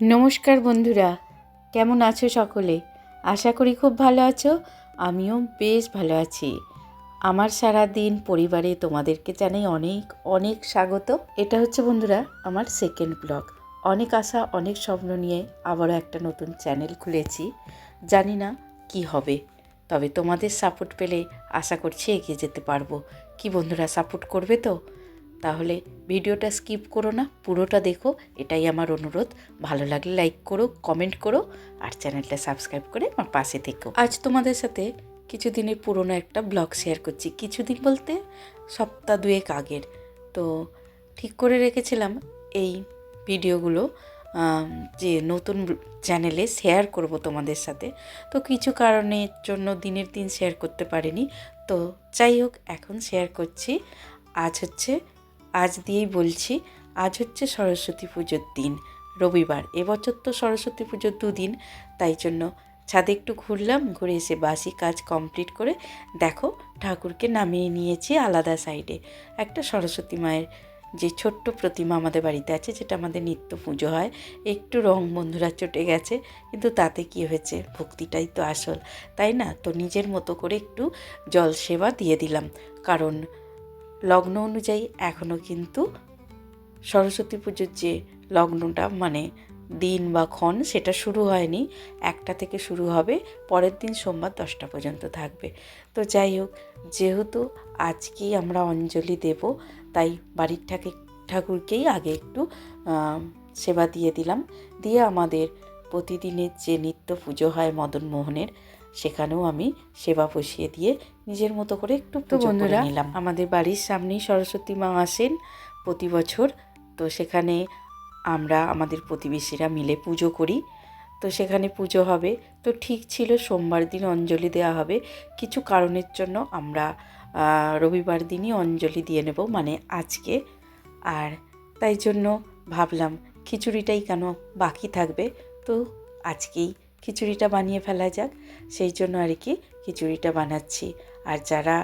নমস্কার বন্ধুরা, কেমন আছো সকলে? আশা করি খুব ভালো আছো, আমিও বেশ ভালো আছি। আমার সারা দিন পরিবারে তোমাদেরকে জানাই অনেক অনেক স্বাগত। এটা হচ্ছে বন্ধুরা, আমার সেকেন্ড ব্লগ অনেক আশা, অনেক স্বপ্ন নিয়ে আবারও একটা নতুন চ্যানেল খুলেছি। জানি না কি হবে, তবে তোমাদের সাপোর্ট পেলে আশা করছি এগিয়ে যেতে পারব। কি বন্ধুরা সাপোর্ট করবে তো? তাহলে ভিডিওটা স্কিপ করো না, পুরোটা দেখো, এটাই আমার অনুরোধ। ভালো লাগলে লাইক করো কমেন্ট করো, আর চ্যানেলটা সাবস্ক্রাইব করে আমার পাশে থেকো। আজ তোমাদের সাথে কিছুদিনের পুরনো একটা ব্লগ শেয়ার করছি। কিছুদিন বলতে সপ্তাহ দুয়েক আগের। তো ঠিক করে রেখেছিলাম এই ভিডিওগুলো যে নতুন চ্যানেলে শেয়ার করব তোমাদের সাথে। তো কিছু কারণের জন্য দিনের দিন শেয়ার করতে পারিনি। তো যাই হোক, এখন শেয়ার করছি। আজ হচ্ছে আজ দিয়েই বলছি, আজ হচ্ছে সরস্বতী পুজোর দিন। রবিবার এবছর তো সরস্বতী পুজোর দুদিন, তাই জন্য ছাদে একটু ঘুরলাম, ঘুরে এসে বাসি কাজ কমপ্লিট করে দেখো ঠাকুরকে নামিয়ে নিয়েছি আলাদা সাইডে একটা সরস্বতী মায়ের যে ছোট্ট প্রতিমা আমাদের বাড়িতে আছে, যেটা আমাদের নিত্য পুজো হয়, একটু রং বন্ধুরা চটে গেছে, কিন্তু তাতে কি হয়েছে? ভক্তিটাই তো আসল, তাই না? তো নিজের মতো করে একটু জল সেবা দিয়ে দিলাম। কারণ লগ্ন অনুযায়ী এখনও কিন্তু সরস্বতী পুজোর যে লগ্নটা মানে দিন বা ক্ষণ, সেটা শুরু হয়নি। একটা থেকে শুরু হবে, পরের দিন সোমবার দশটা পর্যন্ত থাকবে। তো যাই হোক, যেহেতু আজকেই আমরা অঞ্জলি দেব, তাই বাড়ির ঠাকুর ঠাকুরকেই আগে একটু সেবা দিয়ে দিলাম। দিয়ে আমাদের প্রতিদিনের যে নিত্য পুজো হয় মদন মোহনের সেখানেও আমি সেবা বসিয়ে দিয়ে নিজের মতো করে একটু বন্ধুরা নিলাম। আমাদের বাড়ির সামনেই সরস্বতী মা আসেন প্রতি বছর। তো সেখানে আমরা আমাদের প্রতিবেশীরা মিলে পুজো করি। তো সেখানে পুজো হবে। তো ঠিক ছিল সোমবার দিন অঞ্জলি দেওয়া হবে। কিছু কারণের জন্য আমরা রবিবার দিনই অঞ্জলি দিয়ে নেব মানে আজকে। আর তাই জন্য ভাবলাম খিচুড়িটাই কেন বাকি থাকবে? তো আজকেই খিচুড়িটা বানিয়ে ফেলা যাক, সেই জন্য আর কি খিচুড়িটা বানাচ্ছি। আর যারা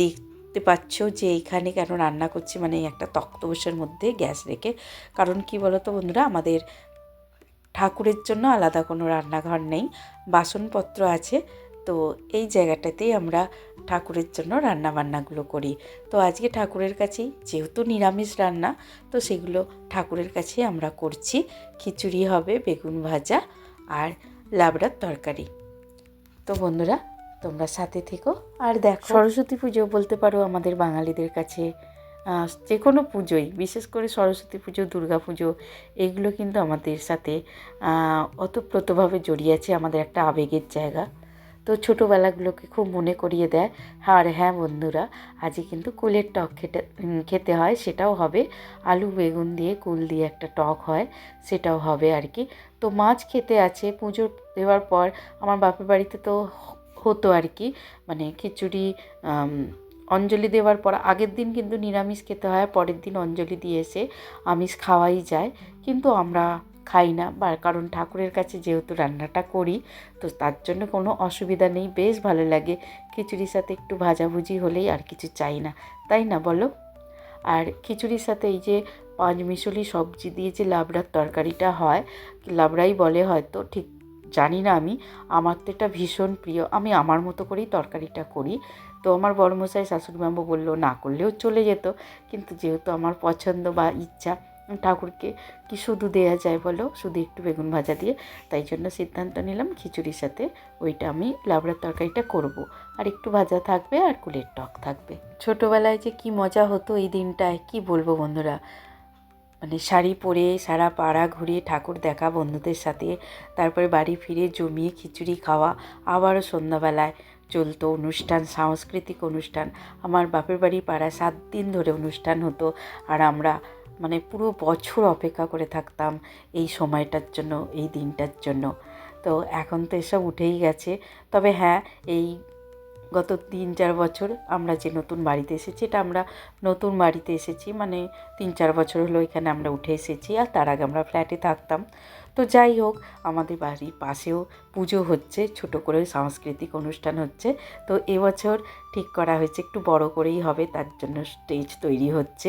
দেখতে পাচ্ছ যে এইখানে কেন রান্না করছি মানে একটা তক্তবসের মধ্যে গ্যাস রেখে, কারণ কি বলতো বন্ধুরা, আমাদের ঠাকুরের জন্য আলাদা কোনো রান্নাঘর নেই, বাসনপত্র আছে, তো এই জায়গাটাতেই আমরা ঠাকুরের জন্য রান্না বান্নাগুলো করি। তো আজকে ঠাকুরের কাছেই, যেহেতু নিরামিষ রান্না, তো সেগুলো ঠাকুরের কাছেই আমরা করছি। খিচুড়ি হবে, বেগুন ভাজা আর লাবড়ার তরকারি। তো বন্ধুরা, তোমরা সাথে থেকো আর দেখো, সরস্বতী পুজো বলতে পারো আমাদের বাঙালিদের কাছে যে কোনো পুজোই, বিশেষ করে সরস্বতী পুজো, দুর্গা পুজো, এগুলো কিন্তু আমাদের সাথে অতপ্রতভাবে জড়িয়ে আছে, আমাদের একটা আবেগের জায়গা। তো ছোটোবেলাগুলোকে খুব মনে করিয়ে দেয়। আর হ্যাঁ বন্ধুরা আজকে কিন্তু কুলের টক খেতে খেতে হয়, সেটাও হবে। আলু, বেগুন দিয়ে, কুল দিয়ে একটা টক হয়, সেটাও হবে আর কি। তো মাছ খেতে আছে, পুজো দেওয়ার পর আমার বাপের বাড়িতে তো হতো আর কি মানে খিচুড়ি অঞ্জলি দেওয়ার পর, আগের দিন কিন্তু নিরামিষ খেতে হয়, পরের দিন অঞ্জলি দিয়ে এসে আমিষ খাওয়াই যায়। কিন্তু আমরা খাই না। বা কারণ ঠাকুরের কাছে যেহেতু রান্নাটা করি, তো তার জন্য কোনো অসুবিধা নেই। বেশ ভালো লাগে। খিচুড়ির সাথে একটু ভাজাভুজি হলেই আর কিছু চাই না। তাই না বলো? আর খিচুড়ির সাথে এই যে পাঁচমিশালি সবজি দিয়ে যে লাবড়ার তরকারিটা হয়, লাবড়াই বলে হয়তো, ঠিক জানি না আমি। আমার তো এটা ভীষণ প্রিয়। আমি আমার মতো করেই তরকারিটা করি। তো আমার বড়মশাই শাশুড়িমাম্বু বলল না করলেও চলে যেত। কিন্তু যেহেতু আমার পছন্দ বা ইচ্ছা ঠাকুরকে কি শুধু দেয়া যায় বলো? শুধু একটু বেগুন ভাজা দিয়ে। তাই জন্য সিদ্ধান্ত নিলাম খিচুড়ির সাথে ওইটা আমি লাবড়ার তরকারিটা করব। আর একটু ভাজা থাকবে আর কুলের টক থাকবে। ছোটোবেলায় যে কি মজা হতো এই দিনটায়, কি বলব বন্ধুরা? মানে শাড়ি পরে সারা পাড়া ঘুরিয়ে ঠাকুর দেখা বন্ধুদের সাথে, তারপরে বাড়ি ফিরে জমিয়ে খিচুড়ি খাওয়া, আবারও সন্ধ্যাবেলায় চলতো অনুষ্ঠান, সাংস্কৃতিক অনুষ্ঠান। আমার বাপের বাড়ি পাড়া সাত দিন ধরে অনুষ্ঠান হতো। আর আমরা মানে পুরো বছর অপেক্ষা করে থাকতাম এই সময়টার জন্য, এই দিনটার জন্য। তো এখন তো এসব উঠেই গেছে। তবে হ্যাঁ এই গত তিন চার বছর আমরা যে নতুন বাড়িতে এসেছি, এটা আমরা নতুন বাড়িতে এসেছি মানে তিন চার বছর হলো এখানে আমরা উঠে এসেছি আর তার আগে আমরা ফ্ল্যাটে থাকতাম। তো যাই হোক, আমাদের বাড়ির পাশেও পুজো হচ্ছে, ছোট করে সাংস্কৃতিক অনুষ্ঠান হচ্ছে। তো এবছর ঠিক করা হয়েছে, একটু বড় করেই হবে, তার জন্য স্টেজ তৈরি হচ্ছে।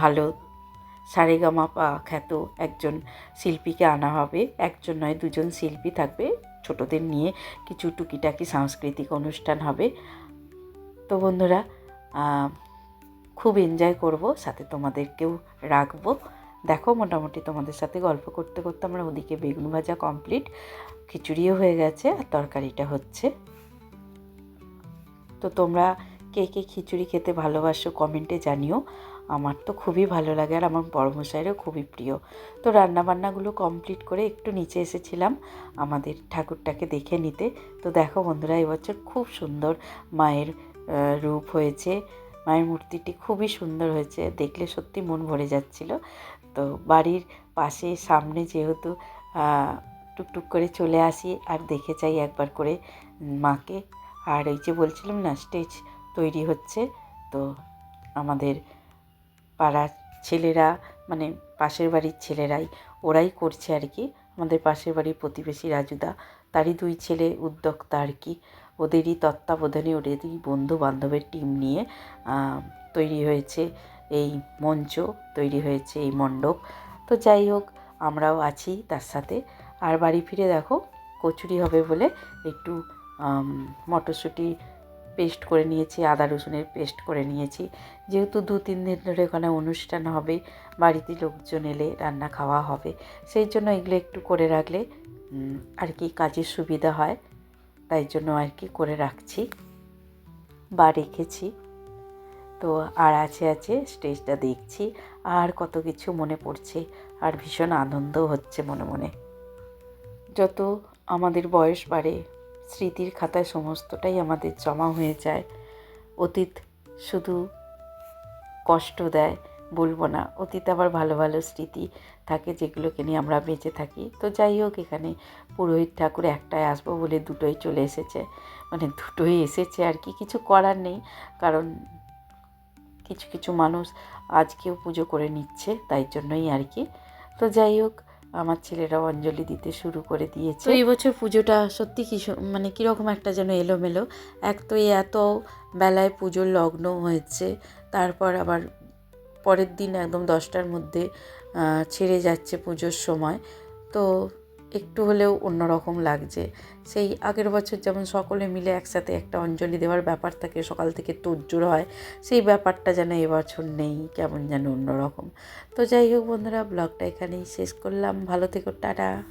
ভালো সারেগামাপা খ্যাত একজন শিল্পীকে আনা হবে। একজন নয়, দুজন শিল্পী থাকবে, ছোটদের নিয়ে কিছু টুকিটাকি সাংস্কৃতিক অনুষ্ঠান হবে। তো বন্ধুরা খুব এনজয় করব, সাথে তোমাদেরকেও রাখব। দেখো মোটামুটি তোমাদের সাথে গল্প করতে করতে আমরা ওদিকে বেগুন ভাজা কমপ্লিট খিচুড়িও হয়ে গেছে আর তরকারিটা হচ্ছে। তো তোমরা কে কে খিচুড়ি খেতে ভালোবাসো কমেন্টে জানিও। আমার তো খুবই ভালো লাগে আর আমার বড়মশাইরও খুবই প্রিয়। তো রান্নাবান্নাগুলো কমপ্লিট করে একটু নিচে এসেছিলাম আমাদের ঠাকুরটাকে দেখে নিতে। তো দেখো বন্ধুরা এবছর খুব সুন্দর মায়ের রূপ হয়েছে। মায়ের মূর্তিটি খুবই সুন্দর হয়েছে। দেখলে সত্যি মন ভরে যাচ্ছিল। তো বাড়ির পাশে, সামনে যেহেতু টুকটুক করে চলে আসি আর দেখে চাই একবার করে মাকে। আর এই যে বলছিলাম না, স্টেজ তৈরি হচ্ছে। তো আমাদের পাড়ার ছেলেরা মানে পাশের বাড়ির ছেলেরাই, ওরাই করছে আর কি। আমাদের পাশের বাড়ির প্রতিবেশী রাজুদা, তারই দুই ছেলে উদ্যোক্তা আর কি। ওদেরই তত্ত্বাবধানে ওদেরই বন্ধু বান্ধবের টিম নিয়ে তৈরি হয়েছে। এই মঞ্চ তৈরি হয়েছে, এই মণ্ডপ। তো যাই হোক, আমরাও আছি তার সাথে। আর বাড়ি ফিরে দেখো, কচুরি হবে বলে একটু মটরশুঁটি পেস্ট করে নিয়েছি, আদা রসুনের পেস্ট করে নিয়েছি। যেহেতু দু, তিন দিন ধরে ওখানে অনুষ্ঠান হবে, বাড়িতে লোকজন এলে রান্না খাওয়া হবে। সেই জন্য এগুলো একটু করে রাখলে আর কি কাজের সুবিধা হয়। তাই জন্য আর কি করে রাখছি বা রেখেছি। তো আর আছে আছে স্টেজটা দেখছি, আর কত কিছু মনে পড়ছে, আর ভীষণ আনন্দ হচ্ছে মনে মনে। যত আমাদের বয়স বাড়ে, স্মৃতির খাতায় সমস্তটাই আমাদের জমা হয়ে যায়। অতীত শুধু কষ্ট দেয়, বলব না। অতীত আবার ভালো ভালো স্মৃতি থাকে যেগুলোকে নিয়ে আমরা বেঁচে থাকি। তো যাই হোক, এখানে পুরোহিত ঠাকুর একটাই আসব বলে দুটোই চলে এসেছে। মানে দুটোই এসেছে আর কি, কিছু করার নেই। কারণ কিছু কিছু মানুষ আজকেও পুজো করে নিচ্ছে, তাই জন্যই আর কি। তো যাই হোক, আমার ছেলেরাও অঞ্জলি দিতে শুরু করে দিয়েছে। এই বছর পুজোটা সত্যি কি মানে কীরকম একটা যেন এলোমেলো। এক তো এত বেলায় পুজোর লগ্ন হয়েছে, তারপর আবার পরের দিন একদম দশটার মধ্যে ছেড়ে যাচ্ছে পুজোর সময়। তো একটু হলেও অন্যরকম লাগছে। সেই আগের বছর যেমন সকলে মিলে একসাথে একটা অঞ্জলি দেওয়ার ব্যাপার থাকে, সকাল থেকে তোজ্জোর হয়, সেই ব্যাপারটা যেন এবছর নেই, কেমন যেন অন্যরকম। তো যাই হোক বন্ধুরা, ব্লগটা এখানেই শেষ করলাম। ভালো থেকো, টাটা।